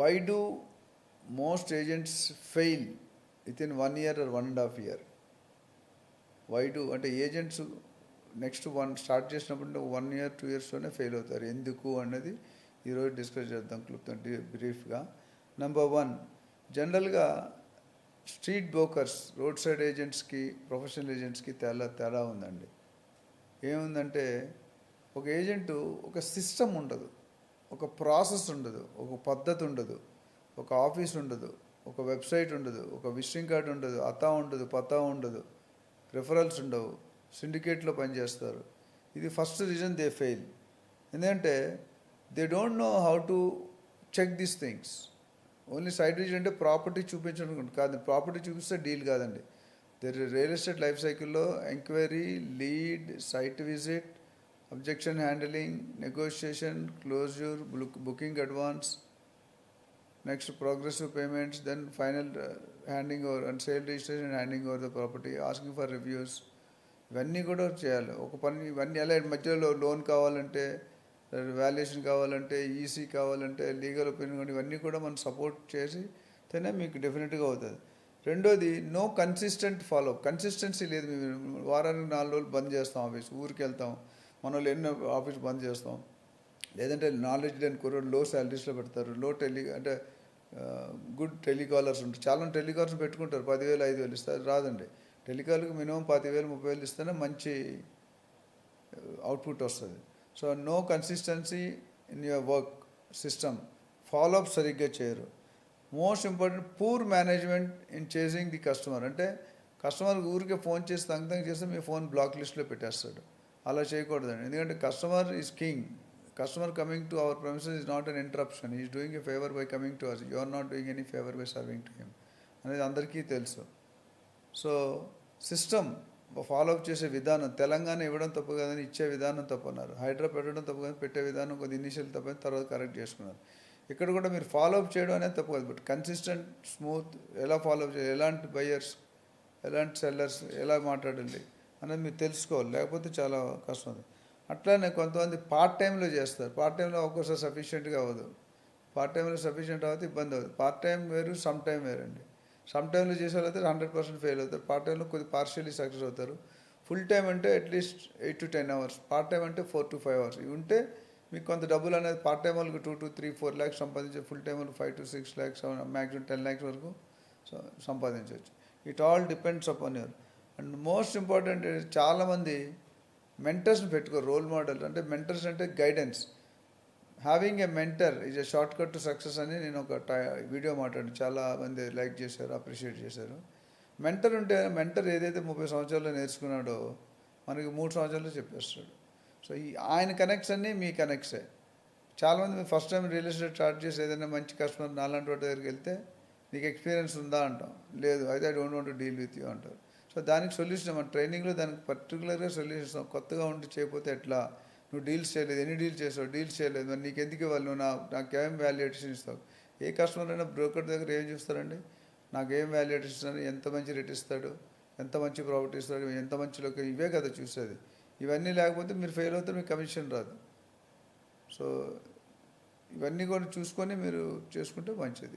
Why do most agents fail within one year or one and half year why do అంటే agents next one start చేసినప్పుడు one year two ఇయర్స్లోనే fail అవుతారు. ఎందుకు అన్నది ఈరోజు discuss చేద్దాం క్లుప్తం బ్రీఫ్గా నెంబర్ వన్ జనరల్గా స్ట్రీట్ బ్రోకర్స్ రోడ్ సైడ్ ఏజెంట్స్కి ప్రొఫెషనల్ ఏజెంట్స్కి తేడా తేడా ఉందండి. ఏముందంటే ఒక ఏజెంటు ఒక సిస్టమ్ ఉండదు. ఒక ప్రాసెస్ ఉండదు ఒక పద్ధతి ఉండదు ఒక ఆఫీస్ ఉండదు ఒక వెబ్సైట్ ఉండదు ఒక విజిటింగ్ కార్డు ఉండదు అతా ఉండదు పతా ఉండదు రిఫరల్స్ ఉండవు సిండికేట్లో పనిచేస్తారు. ఇది ఫస్ట్ రీజన్ దే ఫెయిల్ ఎందుకంటే they don't know how to check these things only site visit అంటే ప్రాపర్టీ చూపించడం కాదు ప్రాపర్టీ చూపిస్తే డీల్ కాదండి. దర్ రియల్ ఎస్టేట్ లైఫ్ సైకిల్లో enquiry lead site visit objection handling negotiation closure booking advance next progressive payments then final handing over and sale registration handing over the property asking for reviews ఇవన్నీ కూడా చేయాలి. ఒక పని ఇవన్నీ ఎలా మధ్యలో loan కావాలంటే uh, వాల్యుయేషన్ కావాలంటే ఈసీ కావాలంటే లీగల్ ఒపీనియన్ ఇవన్నీ కూడా మనం సపోర్ట్ చేసి తేనే మీకు డెఫినెట్గా అవుతుంది. రెండోది నో కన్సిస్టెంట్ ఫాలో కన్సిస్టెన్సీ లేదు. మేము వారానికి నాలుగు రోజులు బంద్ చేస్తాం ఆఫీస్ ఊరికి వెళ్తాం. వాళ్ళు ఎన్నో ఆఫీస్ బంద్ చేస్తాం. లేదంటే నాలెడ్జ్ లేని కుర్రోడు లో శాలరీస్లో పెడతారు. లో టెలి అంటే గుడ్ టెలికాలర్స్ ఉంటారు. చాలా టెలికాలర్స్ పెట్టుకుంటారు. పదివేలు ఐదు వేలు ఇస్తారు రాదండి. టెలికాలర్కి మినిమం పదివేలు ముప్పై వేలు ఇస్తేనే మంచి అవుట్పుట్ వస్తుంది. So no consistency in your work system follow up సరిగ్గా చేయరు. Most important poor management in chasing the customer అంటే కస్టమర్ ఊరికే ఫోన్ చేసి తంగతంగ చేస్తే మీ ఫోన్ బ్లాక్ లిస్ట్లో పెట్టేస్తాడు. అలా చేయకూడదండి. ఎందుకంటే customer is king. Customer coming to our premises is not an interruption. Is doing a favour by coming to us you are not doing any favour by serving to him అనేది అందరికీ తెలుసు. So system follow up చేసే విధానం తెలంగాణ ఇవ్వడం తప్పు కాదని ఇచ్చే విధానం తప్పు అన్నారు. హైడ్రా పెట్టడం తప్పు కానీ పెట్టే విధానం కొద్ది ఇనిషియల్ తప్పు తర్వాత కరెక్ట్ చేసుకున్నారు. ఇక్కడ కూడా మీరు ఫాలో అప్ చేయడం అనేది తప్పు కాదు. బట్ కన్సిస్టెంట్ స్మూత్ ఎలా ఫాలో అప్ చేయాలి? ఎలాంటి బయ్యర్స్ ఎలాంటి సెల్లర్స్ ఎలా మాట్లాడండి అనేది మీరు తెలుసుకోవాలి. లేకపోతే చాలా కష్టం ఉంది అట్లానే కొంతమంది పార్ట్ టైంలో చేస్తారు. పార్ట్ టైంలో ఒక్కోసారి సఫిషియెంట్గా అవ్వదు. పార్ట్ టైంలో సఫిషియెంట్ అవుతే ఇబ్బంది అవుతుంది పార్ట్ టైం వేరు సమ్ టైం వేరండి. సమ్ టైంలో చేసే వాళ్ళైతే హండ్రెడ్ పర్సెంట్ ఫెయిల్ అవుతారు. పార్ట్ టైంలో కొద్ది పార్షియలీ సక్సెస్ అవుతారు. ఫుల్ టైం అంటే at least eight to ten hours part time అంటే ఫోర్ టు ఫైవ్ అవర్స్ ఇవి ఉంటే మీకు కొంత డబ్బులు అనేది పార్ట్ టైం వాళ్ళకి two to three four lakhs సంపాదించే ఫుల్ టైం వాళ్ళు five to six lakhs maximum ten lakhs వరకు సంపాదించవచ్చు. It all depends upon your and most important చాలామంది మెంటర్స్ని పెట్టుకో రోల్ మోడల్ అంటే మెంటర్స్ అంటే guidance having a mentor is a short cut to success అని నేను ఒక టై వీడియో మాట్లాడి చాలా మంది లైక్ చేశారు అప్రిషియేట్ చేశారు. మెంటర్ ఉంటే మెంటర్ ఏదైతే ముప్పై సంవత్సరాల్లో నేర్చుకున్నాడో మనకి మూడు సంవత్సరాల్లో చెప్పేస్తాడు. సో ఈ ఆయన కనెక్ట్స్ అన్నీ మీ కనెక్ట్సే చాలామంది మీరు first time real estate start చేసి ఏదైనా మంచి కస్టమర్ నాలాంటి వాటి దగ్గరికి వెళ్తే నీకు ఎక్స్పీరియన్స్ ఉందా? అంటాం. లేదు అయితే I don't want deal with you అంటారు. సో దానికి సొల్యూషన్ మన ట్రైనింగ్లో దానికి పర్టికులర్గా సొల్యూషన్ కొత్తగా ఉండి చేయకపోతే ఎట్లా? నువ్వు డీల్స్ చేయలేదు. ఎన్ని డీల్స్ చేసావు? డీల్స్ చేయలేదు. మరి నీకు ఎందుకు ఇవ్వాలి? నువ్వు నా నాకేం వాల్యుయేషన్ ఇస్తావు? ఏ కస్టమర్ అయినా బ్రోకర్ దగ్గర ఏం చూస్తారండి? నాకేం వాల్యుయేషన్ ఇస్తాను ఎంత మంచి రేట్ ఇస్తాడు? ఎంత మంచి ప్రాఫిట్ ఇస్తాడు? ఎంత మంచి లొకేషన్? ఇవే కదా చూసేది. ఇవన్నీ లేకపోతే మీరు ఫెయిల్ అవుతే మీకు కమిషన్ రాదు. సో ఇవన్నీ కూడా చూసుకొని మీరు చేసుకుంటే మంచిది.